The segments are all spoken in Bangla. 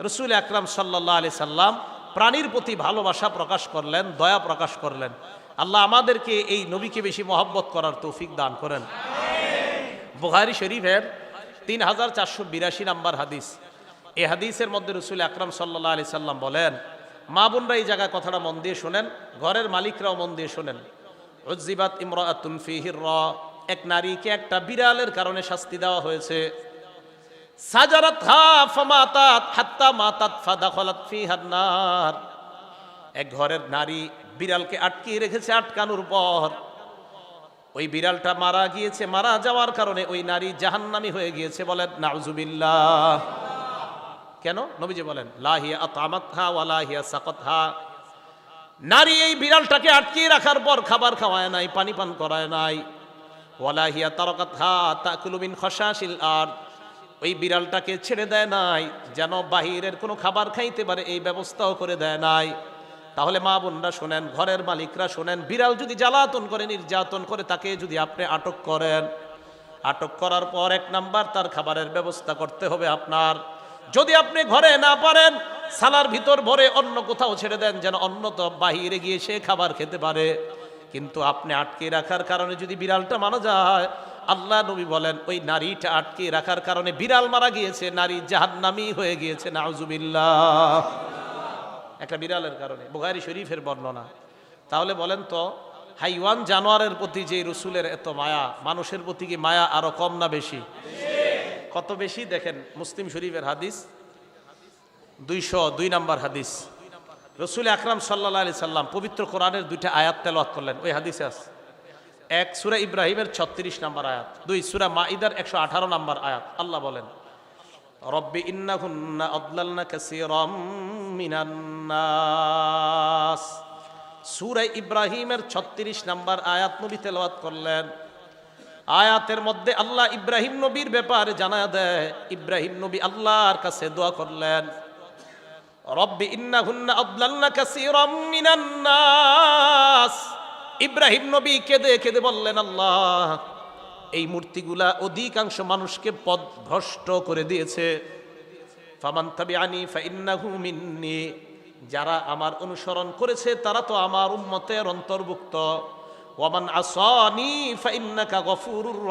রসুল আকরাম সাল্লাহ আলি সাল্লাম প্রাণীর প্রতি ভালোবাসা প্রকাশ করলেন, দয়া প্রকাশ করলেন। আল্লাহ আমাদেরকে এই নবীকে বেশি মহব্বত করার তৌফিক দান করেন। বুহারি শরীফের তিন হাজার চারশো বিরাশি নাম্বার হাদিস। এ হাদিসের মধ্যে রসুল আকরাম সাল্লাহ আলি সাল্লাম বলেন, মা বোনরা এই জায়গায় কথাটা মন দিয়ে শোনেন, ঘরের মালিকরাও মন দিয়ে শোনেন। উজ্জিবাত ইমরাতুন ফিহির এক নারীকে একটা বিড়ালের কারণে শাস্তি দেওয়া হয়েছে। সাজারাত হা ফামাতাত, হাত্তা মাতাত ফাদাখলাত ফিহান নার। এক ঘরের নারী বিড়ালকে আটকিয়ে রেখেছে আটকানোর পর, ওই বিড়ালটা মারা গিয়েছে, মারা যাওয়ার কারণে ওই নারী জাহান্নামি হয়ে গিয়েছে বলেন, নাউজুবিল্লাহ। কেন? নবীজি বলেন, লাহিয়া আতামাত হা ওয়ালাহিয়া সাকত হা নারী এই বিড়ালটাকে আটকিয়ে রাখার পর খাবার খাওয়ায় নাই, পানি পান করায় নাই। ওয়ালাহিয়া তারকাত হা তাকুলুমিন খসাশিল আর ওই বিড়ালটাকে ছেড়ে দেয় নাই, যেন বাহিরের কোনো খাবার খাইতে পারে, এই ব্যবস্থাও করে দেয় নাই। তাহলে মা বোনরা শোনেন, ঘরের মালিকরা শোনেন, বিড়াল যদি জ্বালাতন করে, নির্যাতন করে, তাকে যদি আপনি আটক করেন। আটক করার পর এক নাম্বার, তার খাবারের ব্যবস্থা করতে হবে আপনার। যদি আপনি ঘরে না পারেন, সালার ভিতর ভরে অন্য কোথাও ছেড়ে দেন, যেন অন্য তো বাহিরে গিয়ে সে খাবার খেতে পারে। কিন্তু আপনি আটকে রাখার কারণে যদি বিড়ালটা মারা যায় আল্লাহ নবী বলেন, ওই নারীটা আটকে রাখার কারণে বিড়াল মারা গিয়েছে, নারী জাহান্নামি হয়ে গিয়েছে, নাউজুবিল্লাহ। একটা বিড়ালের কারণে, বুখারি শরীফের বর্ণনা। তাহলে বলেন তো, হাইওয়ান জানোয়ারের প্রতি যে রসুলের এত মায়া, মানুষের প্রতি কি মায়া আরও কম না বেশি? কত বেশি? দেখেন, মুসলিম শরীফের হাদিস, দুইশো দুই নম্বর হাদিস। রসুল আকরাম সাল্লা আলি সাল্লাম পবিত্র কোরআনের দুইটা আয়াত তেলাওয়াত করলেন, ওই হাদিসে আছে। এক সুরা ইব্রাহিমের ছত্রিশ নাম্বার আয়াত, দুই সুরা মাইদার একশো আঠারো নাম্বার আয়াত। আল্লাহ বলেন, রব্বি ইন্নাহুন্না আদলালনা কাসীরাম মিনান নাস। সূরা ইব্রাহিমের 36 নাম্বার আয়াত নবী তেলাওয়াত করলেন। আয়াতের মধ্যে আল্লাহ ইব্রাহিম নবীর ব্যাপারে জানা দেয়, ইব্রাহিম নবী আল্লাহর কাছে দোয়া করলেন, রব্বি ইন্নাহুন্না আদলালনা কাসীরাম মিনান নাস। ইব্রাহিম নবী কেঁদে কেঁদে বললেন, আল্লাহ, এই মূর্তিগুলা অধিকাংশ মানুষকে পদ ভ্রষ্ট করে দিয়েছে। যারা আমার অনুসরণ করেছে তারা তো আমার উম্মতের অন্তর্ভুক্ত। ওয়ামান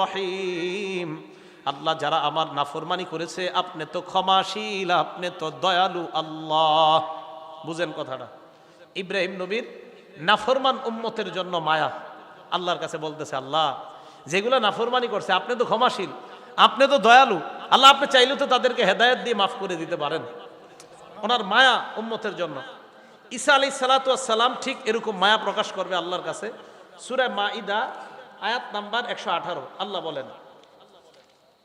রহিম, আল্লাহ, যারা আমার নাফরমানি করেছে আপনি তো ক্ষমাশীল, আপনি তো দয়ালু আল্লাহ। বুঝেন কথাটা। ইব্রাহিম নবীর নাফরমান উম্মতের জন্য মায়া। আল্লাহর কাছে বলতেছে, আল্লাহ, যেগুলো নাফরমানি করছে, আপনি তো ক্ষমাশীল, আপনি তো দয়ালু, আল্লাহ আপনি চাইলে তো তাদেরকে হেদায়ত দিয়ে মাফ করে দিতে পারেন। ওনার মায়া উম্মতের জন্য। ঈসা আলি সালাতাম ঠিক এরকম মায়া প্রকাশ করবে আল্লাহর কাছে। সুরে মা ইদা আয়াত নাম্বার একশো আঠারো। আল্লাহ বলেন,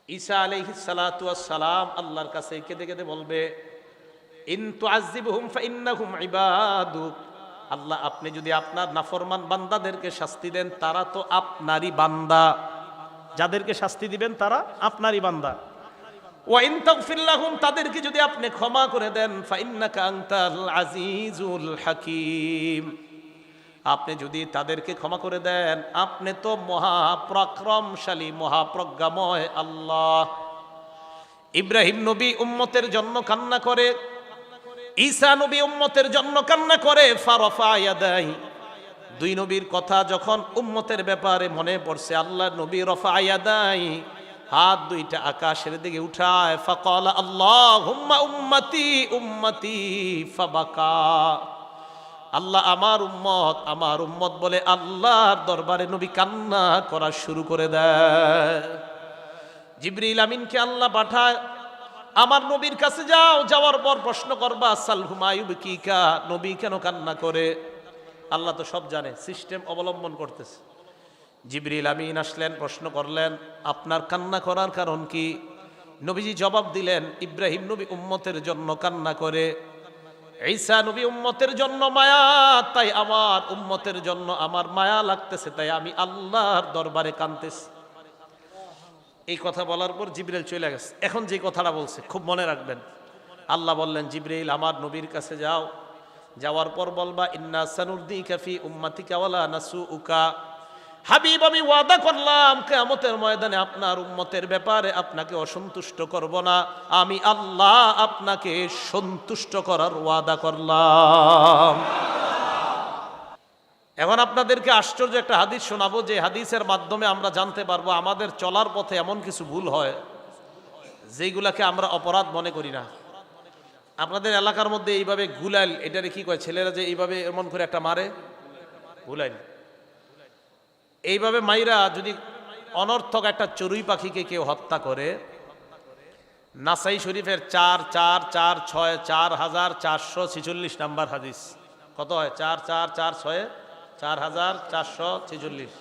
ঈসা আলহি সালাতাম আল্লাহর কাছে কেঁদে কেঁদে বলবে ইন্তু আজিবহুম ফাইন্নাহুম ইবাদুক। আল্লাহ, আপনি যদি আপনার নাফরমান বান্দাদেরকে শাস্তি দেন, তারা তো আপনারই বান্দা। যাদেরকে শাস্তি দিবেন, তারা আপনারই বান্দা। তাদেরকে যদি আপনি ক্ষমা করে দেন আজিজুল হাকিম। আপনি যদি তাদেরকে ক্ষমা করে দেন, আপনি তো মহাপ্রাক্রমশালী, মহাপ্রজ্ঞাময় আল্লাহ। ইব্রাহিম নবী উম্মতের জন্য কান্না করে ঈসা নবী উম্মতের জন্য কান্না করে, ফারফা ইয়াদাই। দুই নবীর কথা যখন উম্মতের ব্যাপারে মনে পড়ছে, আল্লাহ নবী রফা ইয়াদাই, হাত দুইটা আকাশের দিকে উঠায়, ফকল আল্লাহ উম্মতি উম্মতি, ফাবাকা। আল্লাহ আমার উম্মত আমার উম্মত বলে আল্লাহর দরবারে নবী কান্না করা শুরু করে দেয়। জিবরিল আমিনকে আল্লাহ পাঠায় আমার নবীর কাছে যাও, যাওয়ার পর প্রশ্ন করবা সাল হুমায়ুব কি কা? নবী কেন কান্না করে? আল্লাহ তো সব জানে, সিস্টেম অবলম্বন করতেছে। জিবরিল আমিন আসলেন, প্রশ্ন করলেন, আপনার কান্না করার কারণ কি? নবীজি জবাব দিলেন, ইব্রাহিম নবী উম্মতের জন্য কান্না করে। ঈসা নবী উম্মতের জন্য মায়া, তাই আমার উম্মতের জন্য আমার মায়া লাগতেছে, তাই আমি আল্লাহর দরবারে কানতেছি এই কথা বলার পর জিব্রাইল চলে গেছে। এখন যে কথাটা বলছে, খুব মনে রাখবেন। আল্লাহ বললেন, জিব্রাইল, আমার নবীর কাছে যাও। যাওয়ার পর বলবা, ইন্না সানুদ্দি কাফি উম্মাতিকা ওয়ালা নাসু উকা হাবিব, আমি ওয়াদা করলাম, কেয়ামতের ময়দানে আপনার উম্মতের ব্যাপারে আপনাকে অসন্তুষ্ট করব না। আমি আল্লাহ আপনাকে সন্তুষ্ট করার ওয়াদা করলাম। এখন আপনাদেরকে আশ্চর্য একটা হাদিস শোনাবো, যে হাদিসের মাধ্যমে আমরা জানতে পারব আমাদের চলার পথে এমন কিছু ভুল হয় যেগুলাকে আমরা অপরাধ মনে করি না। আপনাদের এলাকার মধ্যে এইভাবে গুলাইল, এটারে কি কয়, ছেলেরা যে এইভাবে এমন করে একটা মারে? গুলাইল। এইভাবে মাইরা যদি অনর্থক একটা চড়ুই পাখিকে কেউ হত্যা করে, নাসাই শরীফের চার চার চার, ছয়, চার হাজার চারশো ছিচল্লিশ নাম্বার হাদিস। কত হয়? চার চার চার, ছয় চার হাজার চারশো ছেচল্লিশ।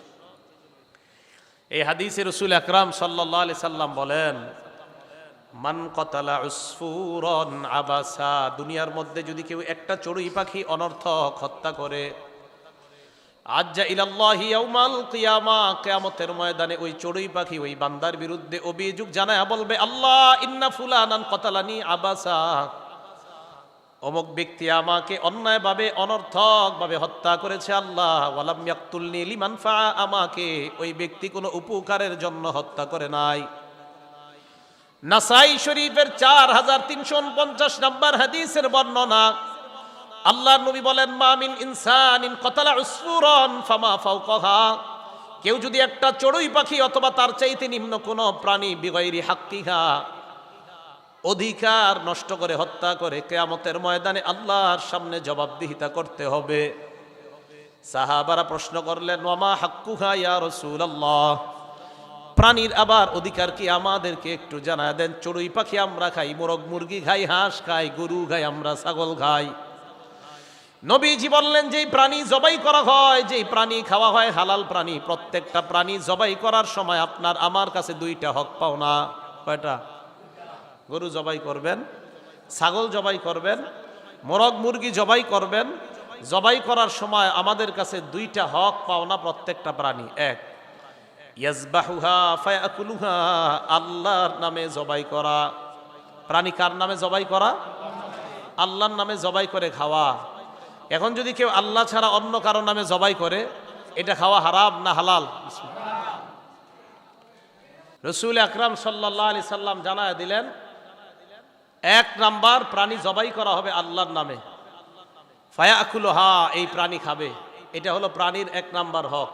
এই হাদিসে রসুল আকরাম সাল্লাহ আলি সাল্লাম বলেন, মান কতালা উসফুরন আবাসা দুনিয়ার মধ্যে যদি কেউ একটা চড়ুই পাখি অনর্থক হত্যা করে, আজ্জা ইলাল্লাহি ইয়াউমাল কিয়ামা কিয়ামতের ময়দানে ওই চড়ুই পাখি ওই বান্দার বিরুদ্ধে অভিযোগ জানায় বলবে, আল্লাহ, ইন্না ফুলানান কতালানি আবাসা অমুক ব্যক্তি আমাকে অন্যায়ভাবে, অনর্থকভাবে হত্যা করেছে আল্লাহ। ওয়ালাম ইয়াকতুলনি লিমান ফা আমাকে ওই ব্যক্তি কোনো উপকারের জন্য হত্যা করে নাই। নাসাই শরীফের চার হাজার তিনশো পঞ্চাশ নম্বর হাদিসের বর্ণনা আল্লাহ নবী বলেন মামিন ইনসান ইন কতলা উসফুরন ফামা ফাউকহা কেউ যদি একটা চড়ুই পাখি অথবা তার চাইতে নিম্ন কোনো প্রাণী বিগৈরি হাক্কিহা অধিকার নষ্ট করে হত্যা করে কেয়ামতের ময়দানে আল্লাহর সামনে জবাবদিহিতা করতে হবে। সাহাবারা প্রশ্ন করলেন, ওয়ামা হাক্কুহা ইয়া রাসূলুল্লাহ? প্রাণীর আবার অধিকার কি আমাদেরকে একটু জানা দেন। চড়ুই পাখি আমরা খাই, মোরগ মুরগি খাই, হাঁস খাই, গরু খাই, আমরা ছাগল খাই। নবীজি বললেন, যেই প্রাণী জবাই করা হয়, যেই প্রাণী খাওয়া হয়, হালাল প্রাণী। প্রত্যেকটা প্রাণী জবাই করার সময় আপনার, আমার কাছে দুইটা হক পাও না। কয়টা? গরু জবাই করবেন, ছাগল জবাই করবেন, মোরগ মুরগি জবাই করবেন। জবাই করার সময় আমাদের কাছে দুইটা হক পাওনা প্রত্যেকটা প্রাণী, এক। আল্লাহর নামে জবাই করা। প্রাণী কার নামে জবাই করা? আল্লাহর নামে জবাই করে খাওয়া। এখন যদি কেউ আল্লাহ ছাড়া অন্য কারও নামে জবাই করে, এটা খাওয়া হারাম না হালাল? রসুল আকরাম সাল্লাহ আলি সাল্লাম জানায় দিলেন এক নাম্বার প্রাণী জবাই করা হবে আল্লাহর নামে। ফায়াকুলো হা এই প্রাণী খাবে। এটা হলো প্রাণীর এক নাম্বার হক।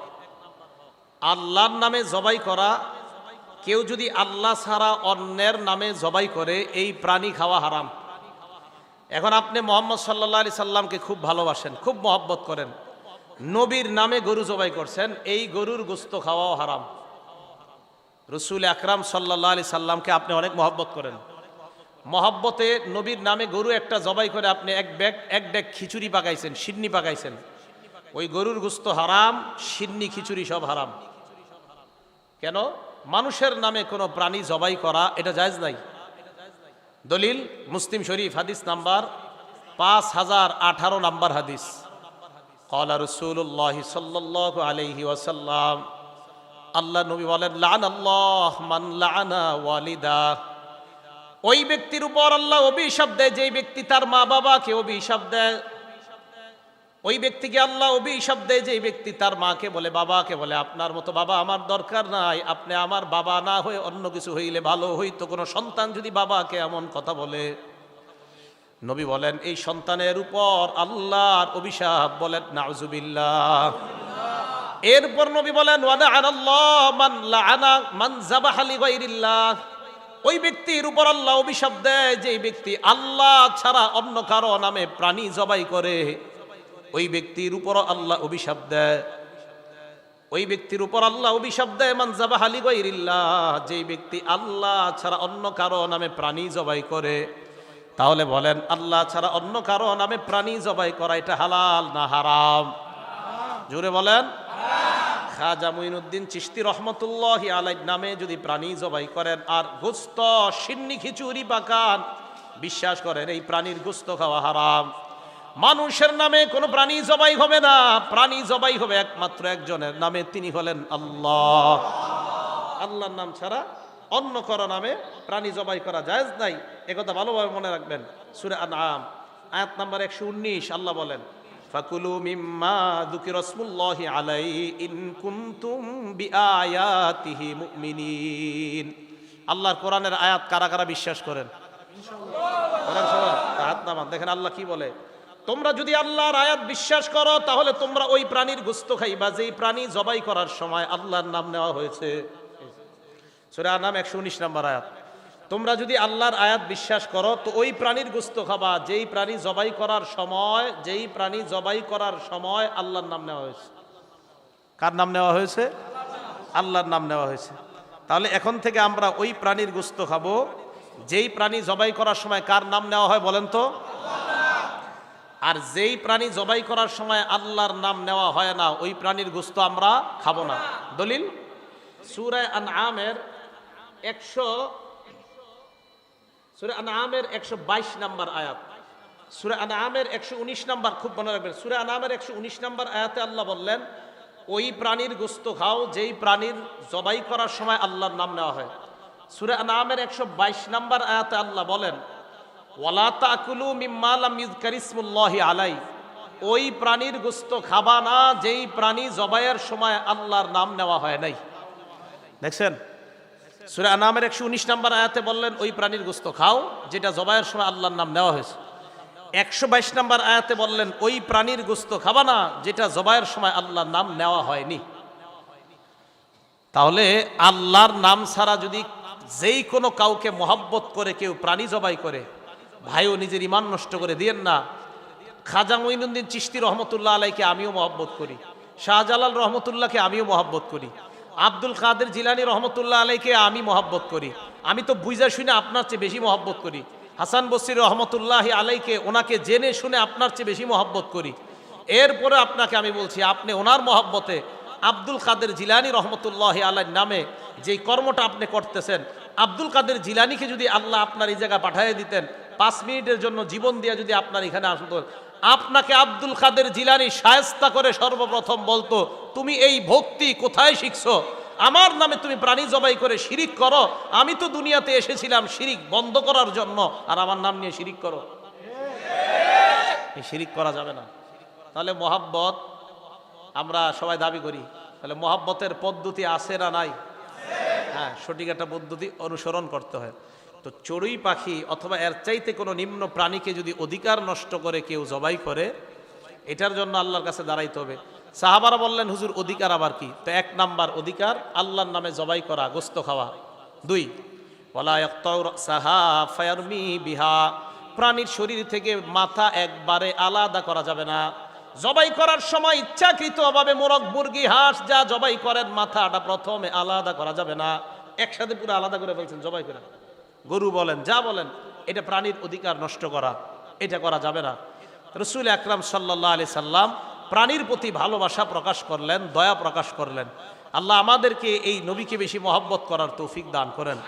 আল্লাহর নামে জবাই করা, কেউ যদি আল্লাহ ছাড়া অন্যের নামে জবাই করে, এই প্রাণী খাওয়া হারাম। এখন আপনি মোহাম্মদ সাল্লাহ আলি সাল্লামকে খুব ভালোবাসেন, খুব মহব্বত করেন। নবীর নামে গরু জবাই করছেন, এই গরুর গোস্ত খাওয়াও হারাম। রসুল আকরাম সাল্লাহ আলি সাল্লামকে আপনি অনেক মহব্বত করেন। মহব্বতে নবীর নামে গরু একটা জবাই করে আপনি এক ব্যাগ এক ব্যাগ খিচুড়ি পাকাইছেন, সিন্নি পাকাইছেন। ওই গরুর গোস্ত হারাম, সিন্নি খিচুড়ি সব হারাম। কেন? মানুষের নামে কোনো প্রাণী জবাই করা এটা জায়জ নাই। দলিল, মুসলিম শরীফ, হাদিস নাম্বার পাঁচ হাজার আঠারো নাম্বার হাদিস। কলা রসুল্লাহ সাল্লাহ আলহি ওয়াসাল্লাম, আল্লাহ নবী বলেন লান আল্লাহ মান লানা ওয়ালিদা। ওই ব্যক্তির উপর আল্লাহ অভিশাপ দেয়, যেই ব্যক্তি তার মা বাবাকে অভিশাপ দেয়। ওই ব্যক্তিকে আল্লাহ অভিশাপ দেয় যে ব্যক্তি তার মাকে বলে, বাবাকে বলে, আপনার মতো বাবা আমার দরকার নাই। আপনি আমার বাবা না হয়ে অন্য কিছু হইলে ভালো হইতো। কোনো সন্তান যদি বাবাকে এমন কথা বলে। নবী বলেন, এই সন্তানের উপর আল্লাহর অভিশাপ বলেন, নাউজুবিল্লাহ। এরপর নবী বলেন ওয়াদা আনাল্লাহ মান লাআনা, মান যাবাহা লিগাইরিল্লাহ। ওই ব্যক্তির উপর আল্লাহ অভিশাপ দেয় যে ব্যক্তি আল্লাহ ছাড়া অন্য কারও নামে প্রাণী জবাই করে। ওই ব্যক্তির উপর আল্লাহ অভিশাপ দেয়। ওই ব্যক্তির উপর আল্লাহ অভিশাপ দেয় মানজাবা হালি গৈরিল্লাহ যে ব্যক্তি আল্লাহ ছাড়া অন্য কারও নামে প্রাণী জবাই করে। তাহলে বলেন, আল্লাহ ছাড়া অন্য কারও নামে প্রাণী জবাই করা এটা হালাল না হারাম? জোরে বলেন খাজা মুইনুদ্দিন চিস্তি রহমতুল্লাহ আলাই নামে যদি প্রাণী জবাই করেন, আর গোস্ত, সিন্নি খিচুড়ি পাকান বিশ্বাস করেন এই প্রাণীর গোস্ত খাওয়া হারাম। মানুষের নামে কোনো প্রাণী জবাই হবে না। প্রাণী জবাই হবে একমাত্র একজনের নামে, তিনি হলেন আল্লাহ। আল্লাহর নাম ছাড়া অন্য কারও নামে প্রাণী জবাই করা জায়েজ নাই। একথা ভালোভাবে মনে রাখবেন। সুরে আনাম আয়াত নাম্বার একশো উনিশ, আল্লাহ বলেন ফাকুলু মিম্মা দুকির রসমুল্লাহি আলাই ইন কুনতুম বিআয়াতিহি মুমিনিন। আল্লাহর কোরআনের আয়াত কারা কারা বিশ্বাস করেন? হাত নামান। দেখেন আল্লাহ কি বলে? তোমরা যদি আল্লাহর আয়াত বিশ্বাস করো, তাহলে তোমরা ওই প্রাণীর গুস্ত খাইবা। যেই প্রাণী জবাই করার সময় আল্লাহর নাম নেওয়া হয়েছে। সুরা নাম একশো উনিশ নম্বর আয়াত। তোমরা যদি আল্লাহর আয়াত বিশ্বাস করো, তো ওই প্রাণীর গুস্ত খাবা। যেই প্রাণী জবাই করার সময়, যেই প্রাণী জবাই করার সময় আল্লাহর নাম নেওয়া হয়েছে। কার নাম নেওয়া হয়েছে? আল্লাহর নাম নেওয়া হয়েছে। তাহলে এখন থেকে আমরা ওই প্রাণীর গুস্ত খাব। যেই প্রাণী জবাই করার সময় কার নাম নেওয়া হয় বলেন তো? আর যেই প্রাণী জবাই করার সময় আল্লাহর নাম নেওয়া হয় না, ওই প্রাণীর গুস্ত আমরা খাব না। দলিল? সুরায় আন আমের একশো সুরে আন আমের একশো বাইশ নাম্বার আয়াত। সুরে আন আমের একশো উনিশ নাম্বার, খুব মনে রাখবেন, সুরে আন আমের একশো উনিশ নাম্বার আয়াতে আল্লাহ বললেন, ওই প্রাণীর গোস্ত খাও, যেই প্রাণীর জবাই করার সময় আল্লাহর নাম নেওয়া হয়। সুরে আন আমের একশো বাইশ নাম্বার আয়াতে আল্লাহ বলেন, ওয়ালা তাকুলু মিম্মা লাম ইযকার ইসমুল্লাহি আলাই ওই প্রাণীর গোস্ত খাবা না, যেই প্রাণী জবাইয়ের সময় আল্লাহর নাম নেওয়া হয় নাই। দেখছেন? সুরে আনামের একশো উনিশ নম্বর আয়াতে বললেন, ওই প্রাণীর গোস্ত খাও, যেটা জবাইয়ের সময় আল্লাহর নাম নেওয়া হয়েছে। একশো বাইশ নম্বর আয়াতে বললেন, ওই প্রাণীর গোস্ত খাবা না, যেটা জবাইয়ের সময় আল্লাহর নাম নেওয়া হয়নি। তাহলে আল্লাহর নাম ছাড়া যদি যেই কোনো কাউকে মহাব্বত করে, কেউ প্রাণী জবাই করে, ভাইও নিজের ইমান নষ্ট করে দিয়েন না। খাজা মঈনুদ্দিন চিস্তি রহমতুল্লাহ আলাইকে আমিও মহব্বত করি, শাহজালাল রহমতুল্লাহকে আমিও মহব্বত করি। আব্দুল কাদের জিলানি রহমতুল্লাহ আলাইকে আমি মহব্বত করি। আমি তো বুঝা শুনে আপনার চেয়ে বেশি মহব্বত করি। হাসান বসির রহমতুল্লাহ আলাইকে ওনাকে জেনে শুনে আপনার চেয়ে বেশি মহব্বত করি। এরপরে আপনাকে আমি বলছি, আপনি ওনার মহব্বতে আব্দুল কাদের জিলানি রহমতুল্লাহ আলাই নামে যেই কর্মটা আপনি করতেছেন, আব্দুল কাদের জিলানিকে যদি আল্লাহ আপনার এই জায়গায় পাঠিয়ে দিতেন, পাঁচ মিনিটের জন্য জীবন দিয়ে যদি আপনার এখানে আসতো আপনাকে আব্দুল কাদের জিলানি সায়স্তা করে সর্বপ্রথম বলতো, তুমি এই ভক্তি কোথায় শিখছো? আমার নামে তুমি প্রাণী জবাই করে শিরিক করো। আমি তো দুনিয়াতে এসেছিলাম শিরিক বন্ধ করার জন্য। আর আমার নাম নিয়ে শিরিক করো। শিরিক করা যাবে না। তাহলে মোহাব্বত, আমরা সবাই দাবি করি, তাহলে মোহাব্বতের পদ্ধতি আছে না নাই? হ্যাঁ সঠিক একটা পদ্ধতি অনুসরণ করতে হয়। তো চড়ুই পাখি অথবা এর চাইতে কোনো নিম্ন প্রাণীকে যদি অধিকার নষ্ট করে, কেউ জবাই করে, এটার জন্য আল্লাহর কাছে দাঁড়াইতে হবে। সাহাবারা বললেন, হুজুর, অধিকার আবার কি? তো এক নাম্বার অধিকার, আল্লাহর নামে জবাই করা, গোস্ত খাওয়া। দুই বিহা। প্রাণীর শরীর থেকে মাথা একবারে আলাদা করা যাবে না। জবাই করার সময় ইচ্ছাকৃতভাবে মোরগ, মুরগি, হাঁস যা জবাই করেন, মাথাটা প্রথমে আলাদা করা যাবে না। একসাথে পুরো আলাদা করে ফেলছেন জবাই করে গরু বলেন, যা বলেন, এটা প্রাণীর অধিকার নষ্ট করা, এটা করা যাবে না। রসুল আকরাম সাল্লাহ আলি সাল্লাম প্রাণীর প্রতি ভালোবাসা প্রকাশ করলেন, দয়া প্রকাশ করলেন। আল্লাহ আমাদেরকে এই নবীকে বেশি মহব্বত করার তৌফিক দান করেন।